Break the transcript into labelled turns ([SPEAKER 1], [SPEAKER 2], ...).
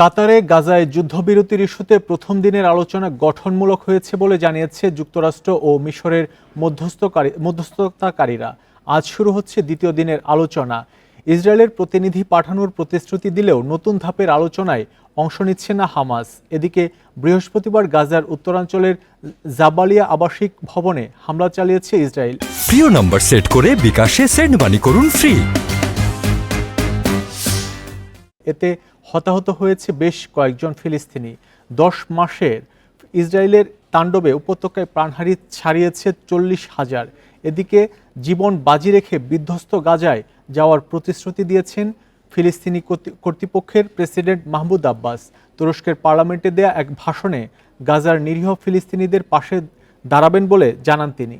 [SPEAKER 1] কাতারে গাজায় যুদ্ধবিরতির ইস্যুতে প্রথম দিনের আলোচনা গঠনমূলক হয়েছে বলে জানিয়েছে যুক্তরাষ্ট্র ও মিশরের মধ্যস্থকারী মধ্যস্থতাকারীরা। আজ শুরু হচ্ছে দ্বিতীয় দিনের আলোচনা। ইসরায়েলের প্রতিনিধি পাঠানোর প্রতিশ্রুতি দিলেও নতুন ধাপের আলোচনায় অংশ নিচ্ছে না হামাস। এদিকে বৃহস্পতিবার গাজার উত্তরাঞ্চলের জাবালিয়া আবাসিক ভবনে হামলা চালিয়েছে ইসরায়েল।
[SPEAKER 2] প্রিয় নম্বর সেট করে বিকাশে সেন্ড মানি করুন ফ্রি।
[SPEAKER 1] এতে হতাহত হয়েছে বেশ কয়েকজন ফিলিস্তিনি। দশ মাসের ইসরায়েলের তাণ্ডবে উপত্যকায় প্রাণহারি ছাড়িয়েছে চল্লিশ হাজার। এদিকে জীবন বাজি রেখে বিধ্বস্ত গাজায় যাওয়ার প্রতিশ্রুতি দিয়েছেন ফিলিস্তিনি কর্তৃ- কর্তৃপক্ষের প্রেসিডেন্ট মাহমুদ আব্বাস। তুরস্কের পার্লামেন্টে দেয়া এক ভাষণে গাজার নিরীহ ফিলিস্তিনিদের পাশে দাঁড়াবেন বলে জানান তিনি।